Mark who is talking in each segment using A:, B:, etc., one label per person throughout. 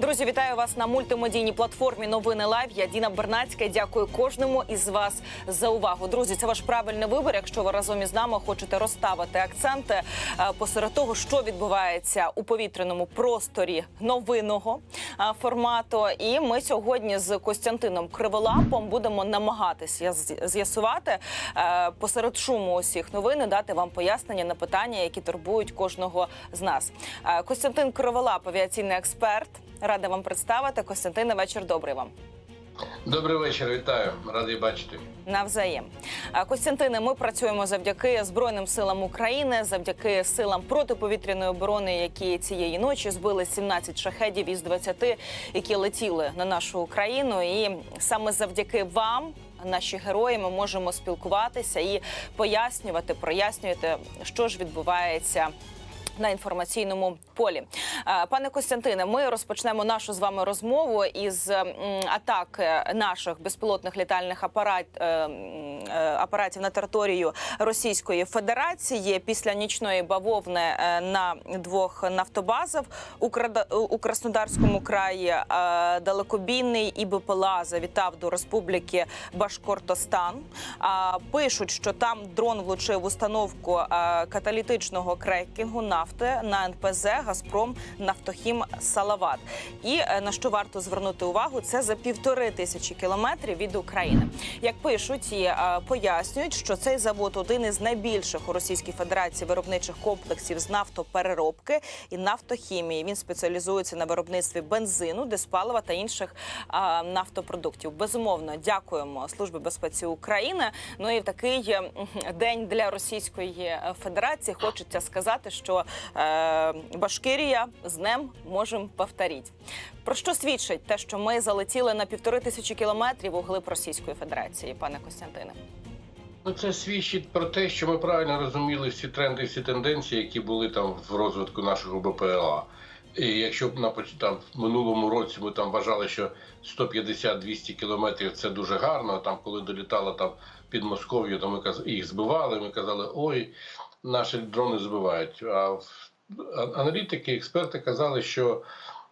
A: Друзі, вітаю вас на мультимедійній платформі Новини Лайв. Я Діна Бернацька. Дякую кожному із вас за увагу. Друзі, це ваш правильний вибір. Якщо ви разом із нами хочете розставити акценти е, посеред того, що відбувається у повітряному просторі новинного е, формату. І ми сьогодні з Костянтином Криволапом будемо намагатися з'ясувати е, посеред шуму усіх новин дати вам пояснення на питання, які турбують кожного з нас. Костянтин Криволап, авіаційний експерт. Рада вам представити. Костянтине, вечір добрий вам.
B: Добрий вечір, вітаю, радий бачити.
A: Навзаєм. Костянтине, ми працюємо завдяки Збройним силам України, завдяки силам протиповітряної оборони, які цієї ночі збили 17 шахедів із 20, які летіли на нашу Україну. І саме завдяки вам. Наші герої ми можемо спілкуватися і пояснювати, прояснювати, що ж відбувається на інформаційному полі. Е, Пане Костянтине, ми розпочнемо нашу з вами розмову із атак наших безпілотних літальних апарат, е, е, апаратів на територію Російської Федерації після нічної бавовни на двох нафтобазах у Краснодарському краї. Далекобійний і БПЛА завітав до Республіки Башкортостан. Пишуть, що там дрон влучив установку каталітичного крекінгу нафти на НПЗ Газпром Нафтохім Салават. І е, на що варто звернути увагу, це за півтори тисячі кілометрів від України. Як пишуть і е, пояснюють, що цей завод один із найбільших у Російській Федерації виробничих комплексів з нафтопереробки і нафтохімії. Він спеціалізується на виробництві бензину, диспалива та інших нафтопродуктів. Безумовно, дякуємо Службі безпеці України. Ну і в такий е, день для Російської Федерації хочеться сказати, що е, Башкирія з днем можемо повторити. Про що свідчить те, що ми залетіли на півтори тисячі кілометрів у глиб Російської Федерації, пане Костянтине?
B: Ну, це свідчить про те, що ми правильно розуміли всі тренди, всі тенденції, які були там в розвитку нашого БПЛА. І якщо б на там, в минулому році ми там вважали, що 150-200 кілометрів це дуже гарно. Там, коли долітало там під Москов'ю, то ми їх збивали. Ми казали, ой, наші дрони збивають. А аналітики, експерти казали, що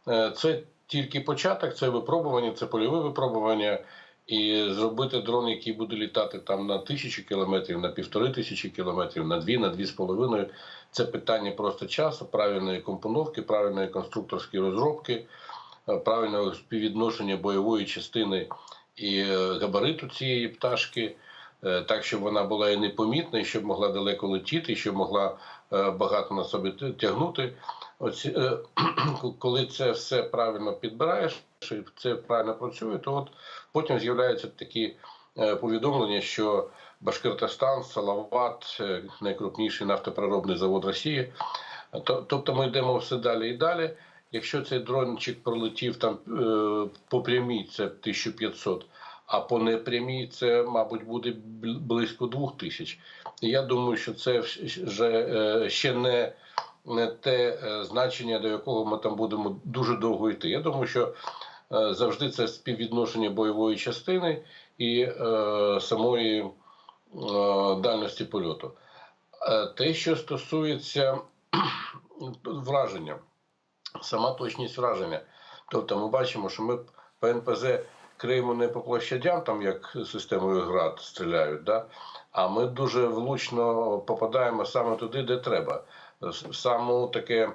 B: е, це тільки початок, це випробування, це польове випробування. І зробити дрон, який буде літати там на тисячу кілометрів, на півтори тисячі кілометрів, на дві, на дві з половиною. Це питання просто часу, правильної компоновки, правильної конструкторської розробки, е, правильного співвідношення бойової частини і е, габариту цієї пташки, так щоб вона була і непомітна, і щоб могла далеко летіти, і щоб могла е, багато на собі тягнути. Оці, е, коли це все правильно підбираєш, і це правильно працює, то от потім з'являються такі е, повідомлення, що Башкортостан, Салават, е, найкрупніший нафтопереробний завод Росії. Тобто ми йдемо все далі і далі. Якщо цей дрончик пролетів там е, по прямій, це 1500, а по непрямій це, мабуть, буде бл- близько 2000. І я думаю, що це вже е, ще не, те е, значення, до якого ми там будемо дуже довго йти. Я думаю, що е, завжди це співвідношення бойової частини і самої дальності польоту. Те, що стосується враження, сама точність враження. Тобто ми бачимо, що ми по Криємо не по площадям, там як системою ГРАД стріляють, да? а ми дуже влучно попадаємо саме туди, де треба. Саме таке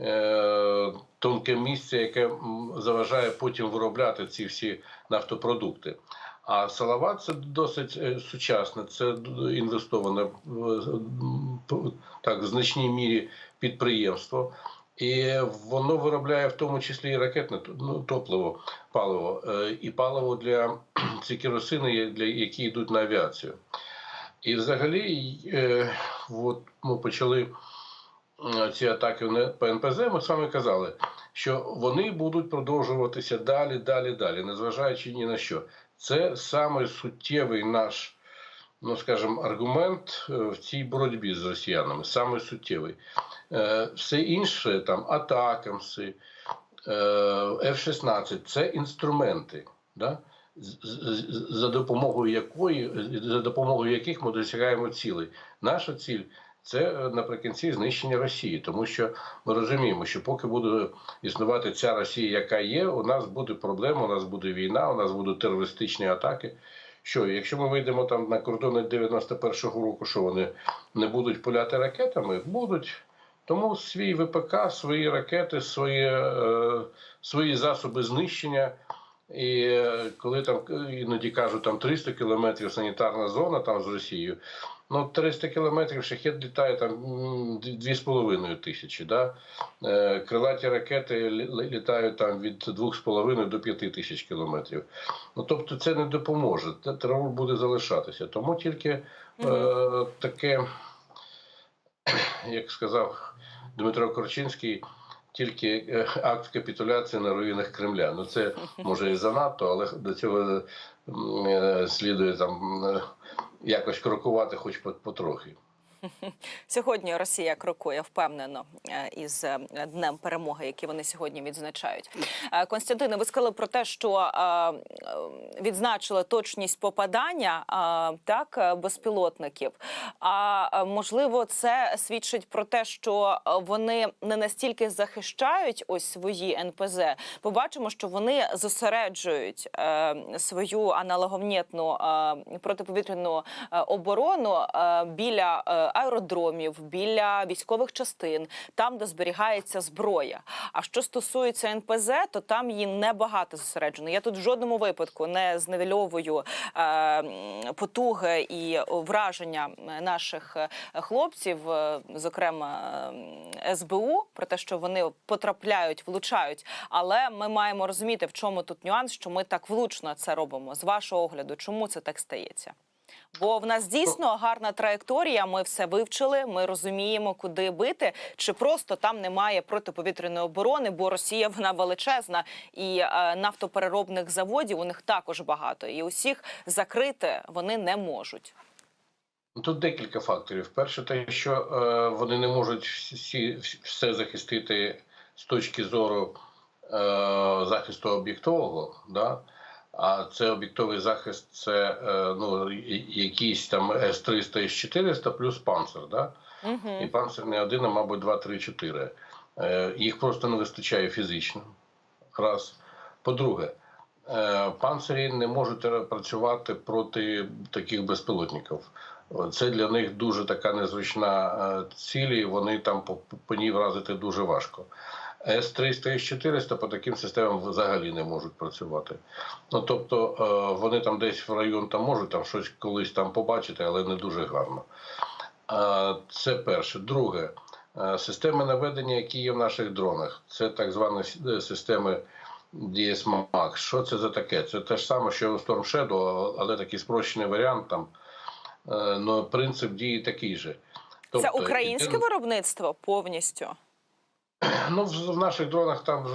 B: е, тонке місце, яке заважає потім виробляти ці всі нафтопродукти. А Салават це досить е, сучасне, це інвестоване так в значній мірі підприємство. І воно виробляє в тому числі і ракетне ну, топливо, паливо, е, і паливо для ці керосини, для які йдуть на авіацію. І взагалі, е, от ми почали е, ці атаки на- по НПЗ, ми вами казали, що вони будуть продовжуватися далі, далі, далі, незважаючи ні на що. Це саме суттєвий наш, ну скажімо, аргумент е, в цій боротьбі з росіянами, саме суттєвий. Е, Все інше, там атакамси, е, F-16 це інструменти, да? за допомогою якої за допомогою яких ми досягаємо цілей. Наша ціль це е, наприкінці знищення Росії, тому що ми розуміємо, що поки буде існувати ця Росія, яка є, у нас буде проблема, у нас буде війна, у нас будуть терористичні атаки. Що, якщо ми вийдемо там на кордони 91-го року, що вони не будуть пуляти ракетами? Будуть. Тому свій ВПК, свої ракети, свої, е, свої засоби знищення. І е, коли там е, іноді кажуть, там 300 кілометрів санітарна зона там з Росією, ну 300 кілометрів шахет літає там м, дві- дві з половиною тисячі. Да? Е, Крилаті ракети літають там від двох з половиною до п'яти тисяч кілометрів. Ну тобто це не допоможе. Те- Терор буде залишатися. Тому тільки е, таке, як сказав Дмитро Корчинський. Тільки е, акт капітуляції на руїнах Кремля. Ну це може і занадто, але до цього е, слідує там якось крокувати, хоч по- потрохи.
A: Сьогодні Росія крокує впевнено е, із е, днем перемоги, який вони сьогодні відзначають. Е, Константине, ви сказали про те, що відзначили точність попадання так безпілотників. А можливо, це свідчить про те, що вони не настільки захищають ось свої НПЗ. Побачимо, що вони зосереджують свою аналогомнітну протиповітряну оборону біля аеродромів, біля військових частин, там, де зберігається зброя. А що стосується НПЗ, то там її небагато зосереджено. Я тут в жодному випадку не зневельовую е, потуги і враження наших е, хлопців, е, зокрема СБУ, про те, що вони потрапляють, влучають. Але ми маємо розуміти, в чому тут нюанс, що ми так влучно це робимо. З вашого огляду, чому це так стається? Бо в нас дійсно гарна траєкторія. Ми все вивчили. Ми розуміємо, куди бити. Чи просто там немає протиповітряної оборони, бо Росія вона величезна, і е, нафтопереробних заводів у них також багато, і усіх закрити вони не можуть.
B: Ну, Тут декілька факторів. Перше, те, що е, вони не можуть всі, все захистити з точки зору е, захисту об'єктового. Да? А це об'єктовий захист, це е, ну, якийсь там С-300 і С-400 плюс панцир. Да?
A: Угу.
B: І панцир не один, а мабуть, два, три, чотири. Е, Їх просто не вистачає фізично. Раз. По-друге, е, панцирі не можуть працювати проти таких безпілотників. Це для них дуже така незручна ціль, і вони там по, по ній вразити дуже важко. С-300 і С-400 по таким системам взагалі не можуть працювати. Ну тобто е, вони там десь в район там можуть там щось колись там побачити, але не дуже гарно. Е, Це перше. Друге, е, системи наведення, які є в наших дронах, це так звані системи DS Max. Що це за таке? Це те ж саме, що у Storm Shadow, але такий спрощений варіант там. Ну, принцип дії такий же.
A: Це
B: Тобто,
A: українське
B: іде-
A: виробництво повністю.
B: Ну, в, наших дронах там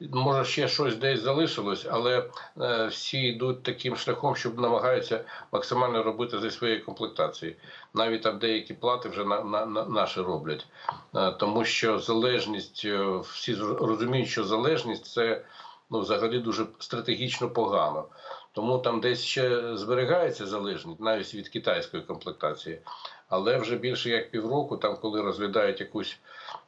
B: може ще щось десь залишилось, але е, всі йдуть таким шляхом, щоб намагаються максимально робити зі своєї комплектації. Навіть там деякі плати вже на, на, на наші роблять. Е, тому що залежність, е, всі розуміють, що залежність це ну, взагалі дуже стратегічно погано. Тому там десь ще зберігається залежність навіть від китайської комплектації. Але вже більше як півроку, там, коли розглядають якусь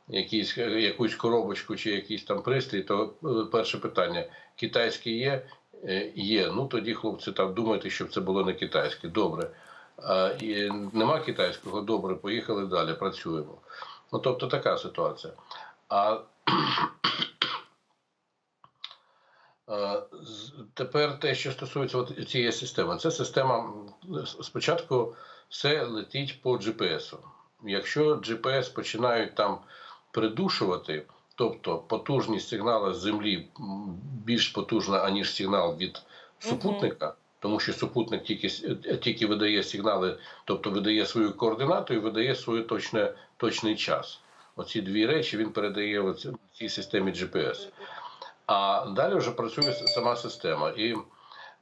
B: якісь, якусь коробочку чи якийсь там пристрій, то е, перше питання: китайський є? Е, Є. Ну тоді хлопці там думайте, щоб це було не китайське. Добре. А, і нема китайського, добре, поїхали далі, працюємо. Ну тобто така ситуація. А Тепер те, що стосується цієї системи, це система спочатку все летить по GPS. Якщо GPS починають там придушувати, тобто потужність сигналу з землі більш потужна, аніж сигнал від супутника, тому що супутник тільки, е, тільки видає сигнали, тобто видає свою координату і видає свій точне, точний час. Оці дві речі він передає в цій системі GPS. А далі вже працює сама система, і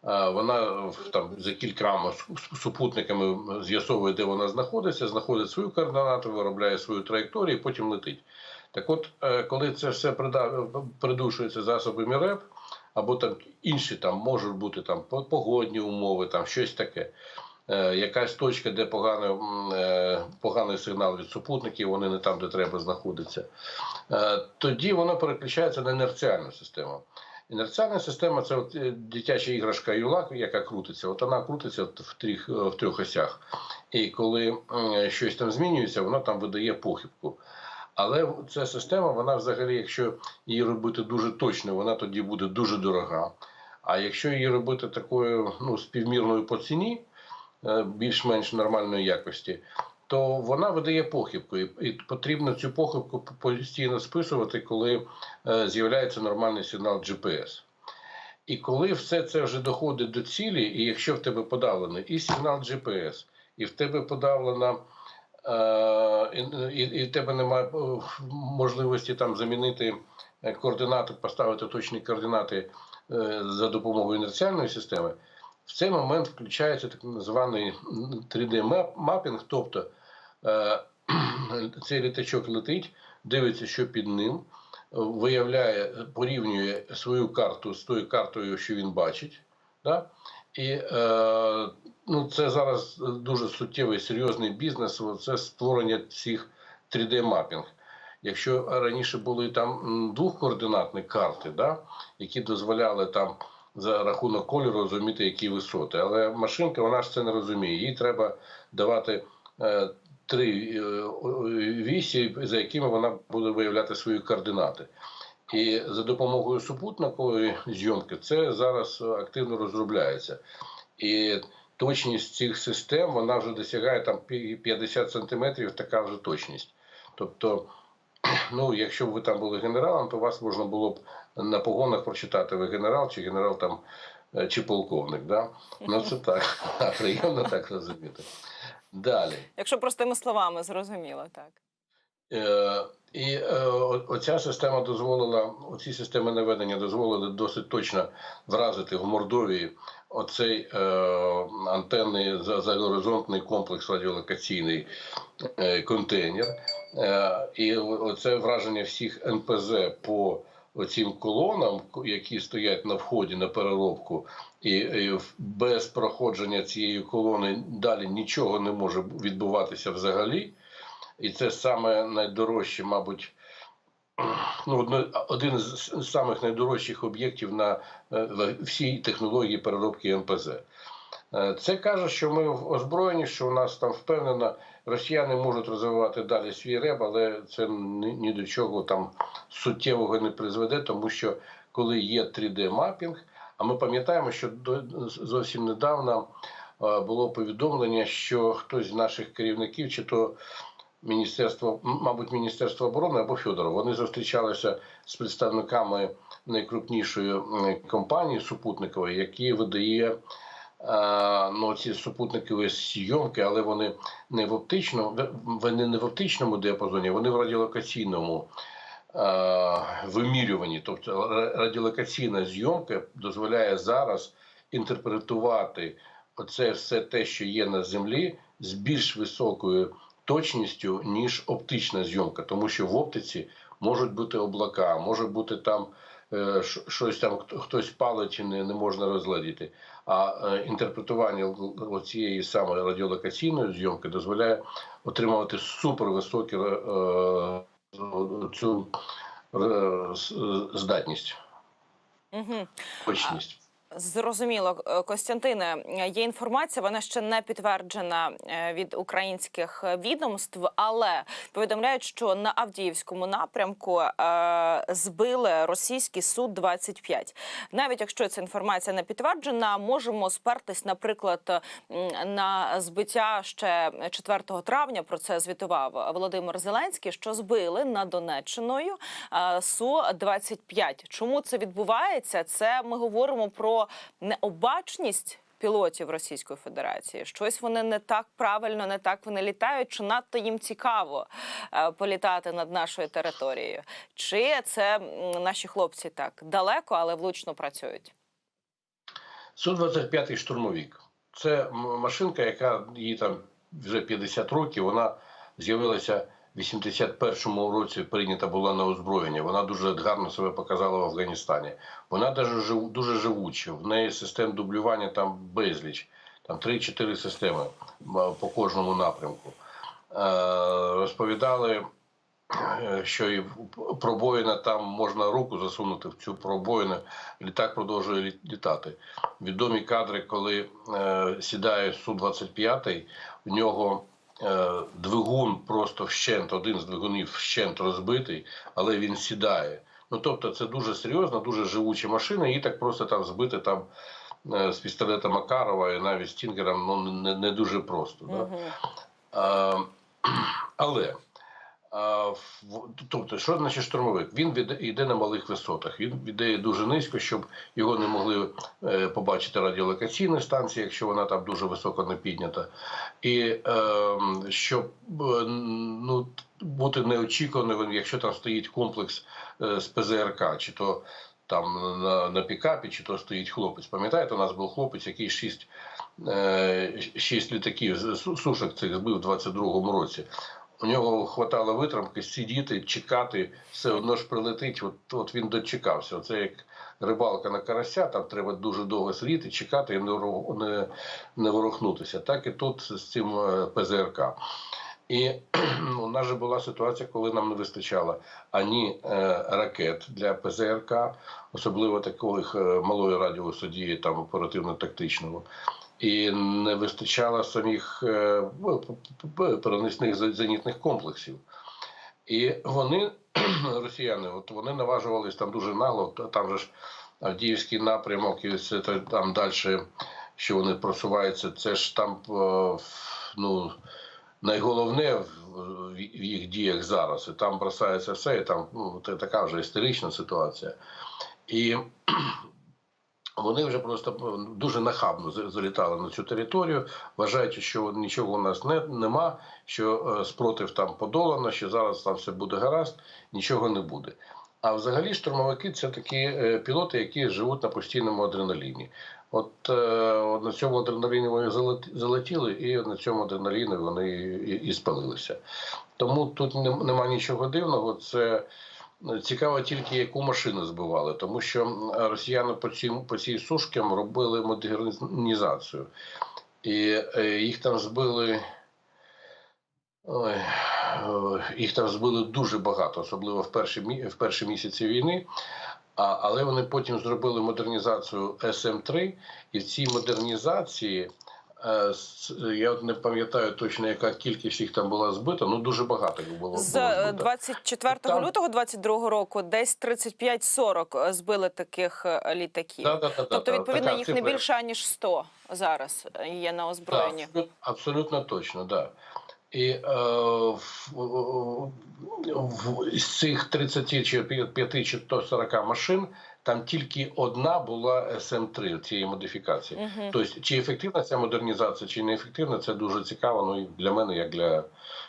B: вона там за кількома су- су- супутниками з'ясовує, де вона знаходиться, знаходить свою координату, виробляє свою траєкторію, і потім летить. Так от, е, коли це все придушується засобами РЕП, або там інші там можуть бути там погодні умови, там щось таке. е, якась точка, де поганий, е, поганий сигнал від супутників, вони не там, де треба знаходяться, е, тоді воно переключається на інерціальну систему. Інерціальна система це от е, дитяча іграшка юла, яка крутиться. От вона крутиться от в трьох, в трьох осях. І коли щось там змінюється, воно там видає похибку. Але ця система, вона взагалі, якщо її робити дуже точно, вона тоді буде дуже дорога. А якщо її робити такою ну, співмірною по ціні, е, більш-менш нормальної якості, то вона видає похибку. І, потрібно цю похибку постійно списувати, коли е, з'являється нормальний сигнал GPS. І коли все це вже доходить до цілі, і якщо в тебе подавлений і сигнал GPS, і в тебе подавлена е, і, і, в тебе немає е, можливості там замінити координати, поставити точні координати за допомогою інерціальної системи, в цей момент включається так званий 3D-мапінг, тобто цей літачок летить, дивиться, що під ним, виявляє, порівнює свою карту з тою картою, що він бачить. Да? І е, ну, це зараз дуже суттєвий серйозний бізнес. Це створення цих 3D-мапінг. Якщо раніше були там двохкоординатні карти, да, які дозволяли там за рахунок кольору розуміти, які висоти. Але машинка вона ж це не розуміє. Їй треба давати е, три е, вісі, за якими вона буде виявляти свої координати. І за допомогою супутникової зйомки це зараз активно розробляється. І точність цих систем вона вже досягає там 50 сантиметрів, така вже точність. Тобто, ну, якщо б ви там були генералом, то вас можна було б на погонах прочитати, ви генерал чи генерал там е, чи полковник. Да? Ну це так, приємно так розуміти. Далі.
A: Якщо простими словами, зрозуміло, так.
B: Е, І е, оця система дозволила, оці системи наведення дозволили досить точно вразити в Мордовії оцей е, антенний за- загоризонтний комплекс радіолокаційний е, контейнер. Е, і оце враження всіх НПЗ по оцім колонам, які стоять на вході на переробку, і, і без проходження цієї колони далі нічого не може відбуватися взагалі. І це саме найдорожче, мабуть, ну, один з самих найдорожчих об'єктів на е, всій технології переробки МПЗ. Е, Це каже, що ми озброєні, що у нас там впевнено, росіяни можуть розвивати далі свій реб, але це ні, до чого там суттєвого не призведе, тому що коли є 3D-мапінг, а ми пам'ятаємо, що зовсім недавно було повідомлення, що хтось з наших керівників, чи то Міністерство, мабуть, Міністерство оборони або Федоров, вони зустрічалися з представниками найкрупнішої компанії супутникової, які видає ну, ці супутникові зйомки, але вони не в оптичному, вони не в оптичному діапазоні, вони в радіолокаційному е, вимірюванні. Тобто радіолокаційна зйомка дозволяє зараз інтерпретувати оце все те, що є на землі, з більш високою точністю, ніж оптична зйомка, тому що в оптиці можуть бути облака, може бути там е, щось там хто- хтось палить і не, не можна розглядіти. А е, інтерпретування цієї самої радіолокаційної зйомки дозволяє отримувати супервисокі е, е, цю здатність,
A: Угу.
B: точність.
A: Зрозуміло, Е, Костянтине, е, є інформація, вона ще не підтверджена е, від українських відомств, але повідомляють, що на Авдіївському напрямку збили російський су 25 Навіть якщо ця інформація не підтверджена, можемо спертись, наприклад, на збиття ще 4 травня. Про це звітував Володимир Зеленський, що збили над Донеччиною су 25 Чому це відбувається? Це ми говоримо про необачність. Пілотів Російської Федерації щось вони не так правильно, не так вони літають, чи надто їм цікаво е, політати над нашою територією, чи це наші хлопці так далеко, але влучно працюють.
B: Су-25 штурмовик. Це машинка, яка їй там вже 50 років. Вона з'явилася 81-му році, прийнята була на озброєння. Вона дуже гарно себе показала в Афганістані. Вона дуже живуча. В неї систем дублювання там безліч. там 3-4 системи по кожному напрямку. Е, Розповідали, е, що і пробоїна там можна руку засунути в цю пробоїну, літак продовжує літати. Відомі кадри, коли е, сідає Су-25, в нього двигун просто вщент, один з двигунів вщент розбитий, але він сідає. Ну тобто, це дуже серйозна, дуже живуча машина, її так просто там збити там е, з пістолета Макарова і навіть Стінгером ну, не, не дуже просто. Да? А, але а, в- тобто, що значить штурмовик? Він йде на малих висотах. Він йде дуже низько, щоб його не могли е, побачити радіолокаційні станції, якщо вона там дуже високо не піднята. І е, щоб е, ну, бути неочікуваним, якщо там стоїть комплекс е, з ПЗРК, чи то там на, на пікапі, чи то стоїть хлопець. Пам'ятаєте, у нас був хлопець, який шість, шість літаків сушок цих збив у 22-му році. У нього хватало витримки сидіти, чекати, все одно ж прилетить. От, от він дочекався. Це як рибалка на карася, там треба дуже довго сидіти, чекати і не, не, не ворухнутися. Так і тут з цим е, ПЗРК. І у нас же була ситуація, коли нам не вистачало ані е, ракет для ПЗРК, особливо таких е, малої радіусу дії, там оперативно-тактичного. І не вистачало самих е, ну, переносних зенітних комплексів. І вони, росіяни, от вони наважувались там дуже нагло, там же ж Авдіївський напрямок, і це там далі, що вони просуваються, це ж там е, ну, найголовне в їх діях зараз. І там бросається все, і там ну, така вже історична ситуація. І вони вже просто дуже нахабно залітали на цю територію, вважаючи, що нічого у нас не, нема, що е, спротив там подолано, що зараз там все буде гаразд, нічого не буде. А взагалі штурмовики це такі е, пілоти, які живуть на постійному адреналіні. От, е, от на цьому адреналіні вони залет- залетіли, і на цьому адреналіні вони і, і спалилися. Тому тут нема нічого дивного. Це цікаво тільки, яку машину збивали, тому що росіяни по цим по цій сушкам робили модернізацію. І е, їх там збили. Ой, е, їх там збили дуже багато, особливо в перші, в перші місяці війни. А, але вони потім зробили модернізацію СМ-3, і в цій модернізації я не пам'ятаю точно, яка кількість їх там була збита, ну дуже багато їх було.
A: З
B: було
A: е,
B: збито.
A: 24
B: Там-
A: лютого 22 року десь 35-40 збили таких е, літаків.
B: Да-да-да-да,
A: Тобто, відповідно,
B: така
A: їх не більше ніж 100 зараз є на озброєнні.
B: Так, абсолютно точно, да. І е, в, в, в, з цих 30 чи 5 чи то 40 машин там тільки одна була СМ-3 цієї модифікації.
A: Мгм.
B: Тобто, чи ефективна ця модернізація, чи не ефективна, це дуже цікаво. Ну і для мене, як для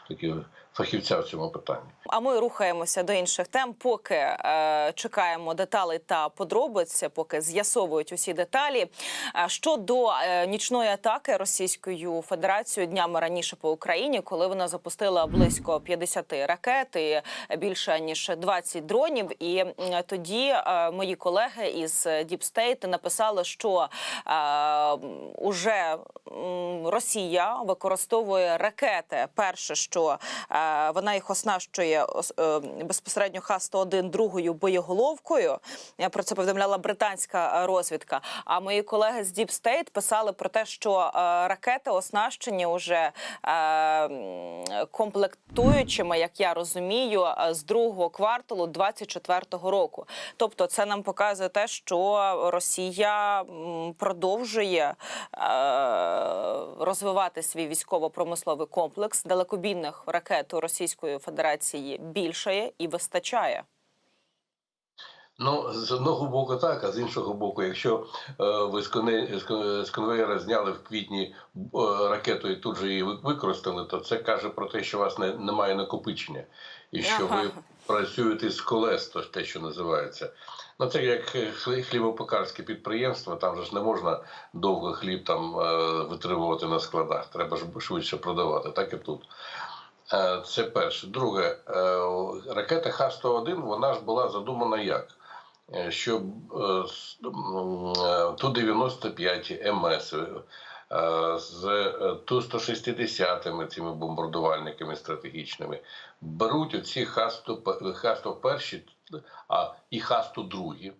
B: такого фахівця в цьому питанні.
A: А ми рухаємося до інших тем, поки е, чекаємо деталей та подробиць, поки з'ясовують усі деталі. Е, щодо е, нічної атаки Російською Федерацією днями раніше по Україні, коли вона запустила близько 50 ракет і більше ніж 20 дронів. І м, тоді е, мої колеги із State написали, що е, уже Росія використовує ракети. Перше, що е, вона їх оснащує ос- е, безпосередньо Х-101 другою боєголовкою. Про це повідомляла британська е, розвідка. А мої колеги з Deep State писали про те, що е, ракети оснащені уже е, комплектуючими, як я розумію, е, з другого кварталу 24-го року. Тобто, це нам показує те, що Росія продовжує е, розвивати свій військово-промисловий комплекс. Далекобійних ракет у Російської Федерації більшає і вистачає.
B: Ну, з одного боку так, а з іншого боку, якщо е, ви з, коне, з, з конвейера зняли в квітні е, ракету і тут же її використали, то це каже про те, що у вас не, немає накопичення, і що
A: Ага.
B: ви працюєте з колес, то те, що називається. Ну, це як хлібопекарське підприємство, там же ж не можна довго хліб там е, витримувати на складах, треба ж швидше продавати, так і тут. Е, Це перше. Друге, е, ракета Х-101, вона ж була задумана як? Е, Щоб е, Ту-95 МС, з е, Ту-160 цими бомбардувальниками стратегічними, беруть оці Х-100 Х-101 а і Х-102.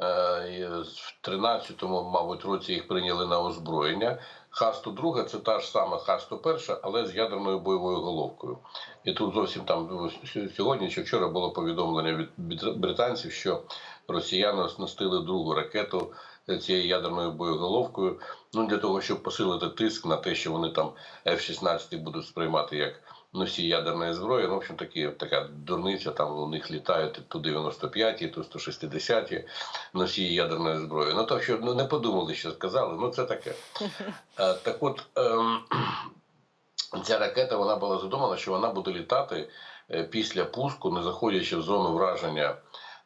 B: Е, і В 13-му, мабуть, році їх прийняли на озброєння. Х-102 це та ж сама Х-101, але з ядерною бойовою головкою. І тут зовсім там сьогодні чи вчора було повідомлення від британців, що росіяни оснастили другу ракету цією ядерною боєголовкою. Ну для того, щоб посилити тиск на те, що вони там F-16 будуть сприймати як носій ядерної зброї. Ну, в общем, такі, така дурниця, там у них літають ту 95-ті, ту 160-ті носії ядерної зброї. Ну так що ну, не подумали, що сказали. Ну це таке. Е, Так от. Ем, Ця ракета вона була задумана, що вона буде літати е, після пуску, не заходячи в зону враження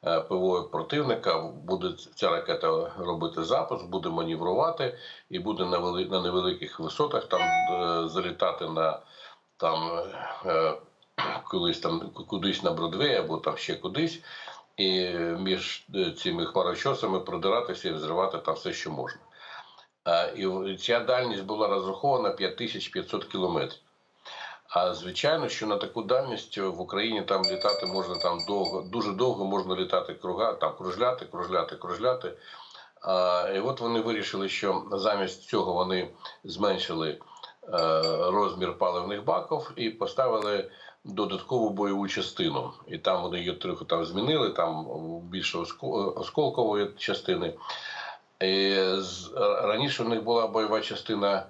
B: е, ПВО противника. Буде ця ракета робити запуск, буде маневрувати і буде на вели, на невеликих висотах там залітати на там е, колись там кудись на Бродвей або там ще кудись, і між е, цими хмарочосами продиратися і взривати там все, що можна. І ця дальність була розрахована 5500 кілометрів. А звичайно, що на таку дальність в Україні там літати можна там довго, дуже довго можна літати круга, там кружляти, кружляти, кружляти. А, і от вони вирішили, що замість цього вони зменшили розмір паливних баків і поставили додаткову бойову частину. І там вони її трохи там змінили, там більше осколкової частини. І раніше в них була бойова частина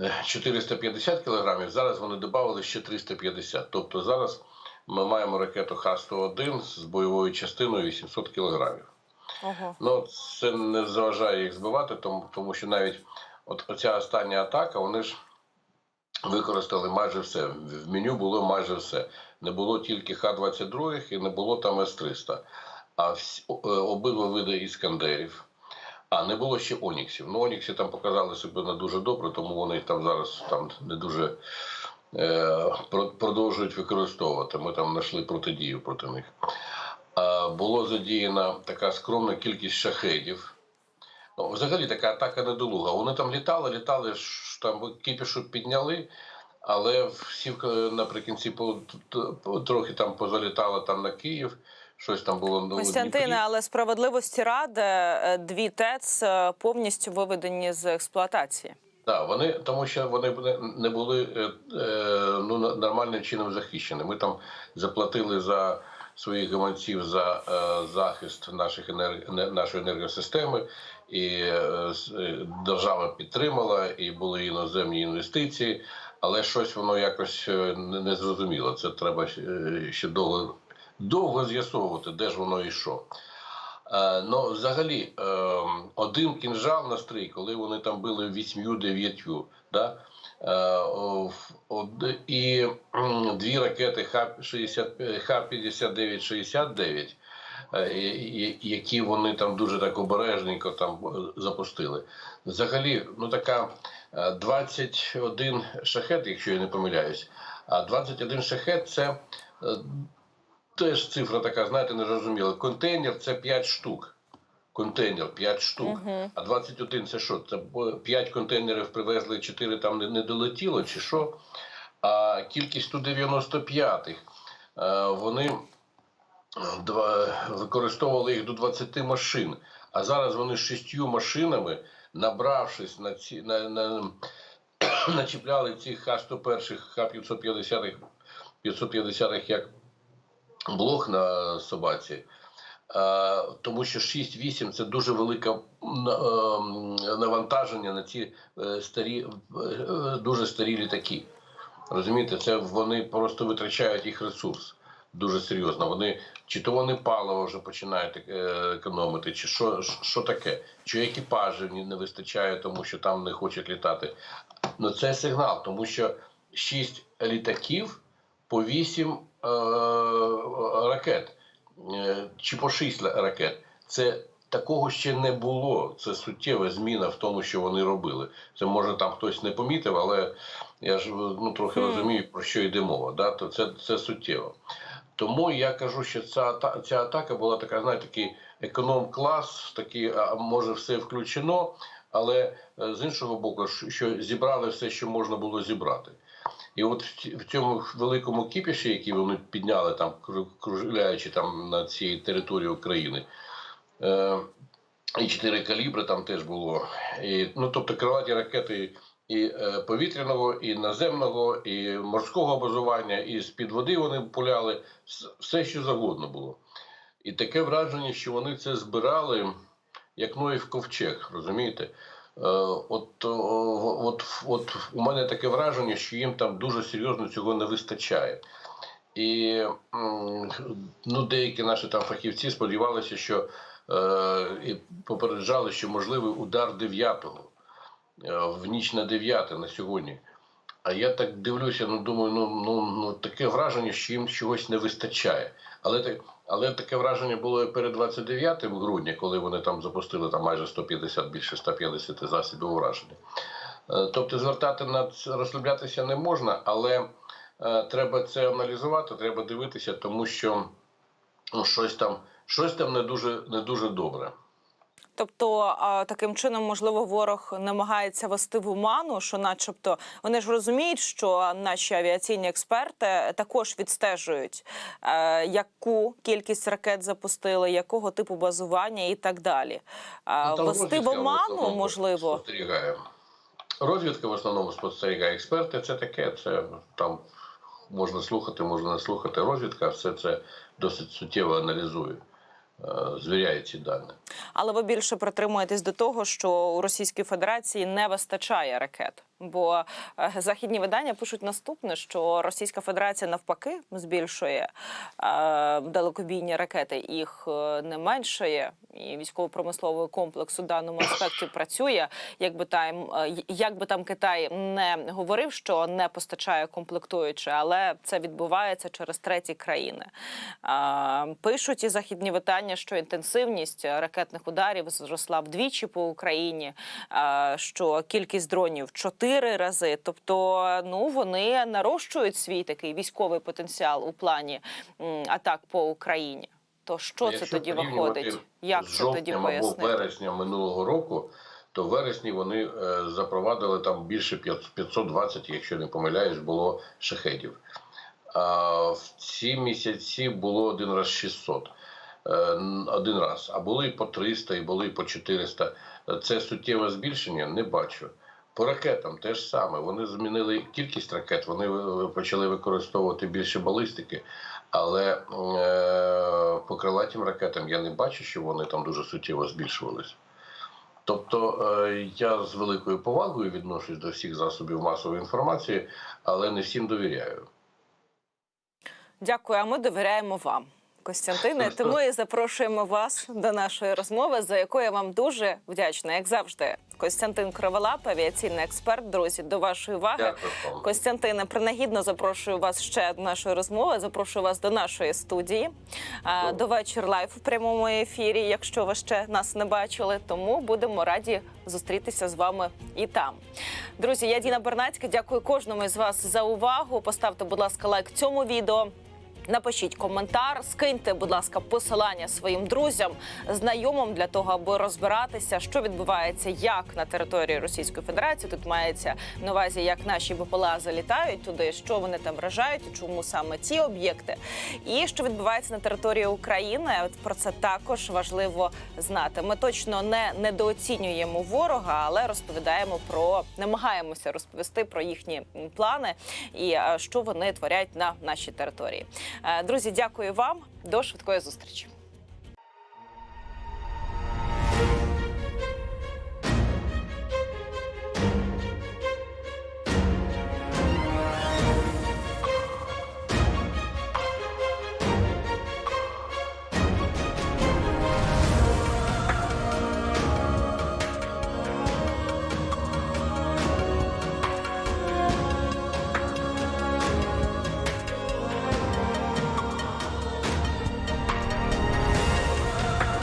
B: е, 450 кілограмів, зараз вони додали ще 350. Тобто зараз ми маємо ракету Х-101 з бойовою частиною 800 кілограмів.
A: Ого.
B: Ну, це не заважає їх збивати, тому, тому що навіть от оця остання атака, вони ж використали майже все. В меню було майже все. Не було тільки Х-22 і не було там С-300. А всі, е, обидва види іскандерів. А не було ще Оніксів. Ну, Онікси там показали себе не дуже добре, тому вони там зараз там не дуже е, продовжують використовувати. Ми там знайшли протидію проти них. А, було задіяна така скромна кількість шахедів. Ну, взагалі така атака недолуга. Вони там літали, літали, ш- там кіпішу підняли, але всі е, наприкінці по, трохи там позалітали там на Київ. Щось там було
A: Костянтине, але справедливості ради е, дві ТЕЦ е, повністю виведені з експлуатації.
B: Так, вони тому, що вони не- були ну нормальним чином захищені. Ми там заплатили за своїх гаманців за захист наших енерг... нашої енергосистеми, і е, е, держава підтримала, і були іноземні інвестиції, але щось воно якось е, не зрозуміло. Це треба ще- довго, довго з'ясовувати, де ж воно і що. Ну, взагалі, один кінжал на стрій, коли вони там били вісьмю дев'ятью, да? і дві ракети Х-60 Х-59-69, е, і- і- які вони там дуже так обережненько там е, запустили. Взагалі, ну така е, 21 шахет, якщо я не помиляюсь, а 21 шахет це. е, Теж цифра така, знаєте, незрозуміла. Контейнер це 5 штук. Контейнер 5 штук.
A: Мгм.
B: А 21 це що? Це 5 контейнерів привезли, 4 там не, не долетіло, чи що? А кількість 195-х, е, вони е, використовували їх до 20 машин. А зараз вони з шістю машинами, набравшись на ці на, на, начіпляли ці Х-101, Х-550, 550 як блок на собаці. Е, Тому що 6-8 це дуже велике ем, навантаження на ці е, старі, е, дуже старі літаки. Розумієте, це вони просто витрачають їх ресурс дуже серйозно. Вони чи то вони паливо вже починають е, економити, чи що, що таке, чи екіпажів не вистачає, тому що там не хочуть літати. Ну це сигнал, тому що 6 літаків по 8 е, ракет е, чи по 6 ракет. Це такого ще не було. Це суттєва зміна в тому, що вони робили. Це може там хтось не помітив, але я ж ну трохи розумію про що йде мова. Да? То це, це суттєво. Тому я кажу, що ця, ця атака була така, знаєте, такий економ-клас, такий, може все включено. але е, з іншого боку, що- зібрали все, що можна було зібрати. І от в цьому великому кіпіші, який вони підняли там, кружляючи там на цій території України, е, і чотири калібри там теж було. І, ну, тобто крилаті ракети і е, повітряного, і наземного, і морського базування, і з-під води вони пуляли, все, що завгодно було. І таке враження, що вони це збирали як Ноїв ковчег, розумієте? Е, От, от, от у мене таке враження, що їм там дуже серйозно цього не вистачає. І ну, деякі наші там фахівці сподівалися, що е, і попереджали, що можливий удар 9-го е, в ніч на 9 на сьогодні. А я так дивлюся, ну думаю, ну, ну, ну таке враження, що їм чогось не вистачає. Але але таке враження було і перед 29 грудня, коли вони там запустили там майже 150, більше 150 засобів ураження. Е, Тобто звертати на це розслаблятися не можна, але е, треба це аналізувати, треба дивитися, тому що ну, щось там, щось там не дуже, не дуже добре.
A: Тобто, таким чином, можливо, ворог намагається вести в оману, що, начебто, вони ж розуміють, що наші авіаційні експерти також відстежують, е, яку кількість ракет запустили, якого типу базування і так далі.
B: Ну,
A: вести в оману, можливо.
B: спостерігає. Розвідка в основному спостерігає. Експерти це таке, це там можна слухати, можна не слухати. Розвідка все це досить суттєво аналізує, е, звіряє ці дані.
A: Але ви більше притримуєтесь до того, що у Російській Федерації не вистачає ракет. Бо е, західні видання пишуть наступне: що Російська Федерація навпаки збільшує е, далекобійні ракети, їх е, не меншає, і військово-промисловий комплекс у даному аспекті працює. Якби там е, як би там Китай не говорив, що не постачає комплектуючі, але це відбувається через треті країни. Е, Пишуть і західні видання, що інтенсивність ракетних ударів зросла вдвічі по Україні, е, що кількість дронів чотири рази. Тобто, ну вони нарощують свій такий військовий потенціал у плані атак по Україні. То що це тоді виходить? Як це тоді
B: жовтням або
A: пояснити?
B: вересня минулого року, то в вересні вони е, запровадили там більше 520, якщо не помиляюсь, було шахедів. А в ці місяці було один раз 600. Е, Один раз, а були по 300, і були по 400. Це суттєве збільшення? Не бачу. По ракетам теж саме. Вони змінили кількість ракет, вони почали використовувати більше балістики, але е, по крилатим ракетам я не бачу, що вони там дуже суттєво збільшувалися. Тобто е, я з великою повагою відношусь до всіх засобів масової інформації, але не всім довіряю.
A: Дякую. А ми довіряємо вам. Костянтине, тому і запрошуємо вас до нашої розмови, за яку я вам дуже вдячна, як завжди. Костянтин Криволап, авіаційний експерт. Друзі, до вашої уваги.
B: Дякую вам.
A: Костянтине, принагідно запрошую вас ще до нашої розмови. Запрошую вас до нашої студії.
B: Добре.
A: До вечір лайф у прямому ефірі, якщо ви ще нас не бачили. Тому будемо раді зустрітися з вами і там. Друзі, я Діна Бернацька. Дякую кожному із вас за увагу. Поставте, будь ласка, лайк цьому відео. Напишіть коментар, скиньте, будь ласка, посилання своїм друзям, знайомим для того, аби розбиратися, що відбувається як на території Російської Федерації. Тут мається на увазі, як наші БПЛА залітають туди, що вони там вражають, чому саме ці об'єкти, і що відбувається на території України. От про це також важливо знати. Ми точно не недооцінюємо ворога, але розповідаємо про намагаємося розповісти про їхні плани і що вони творять на нашій території. Е, Друзі, дякую вам. До швидкої зустрічі.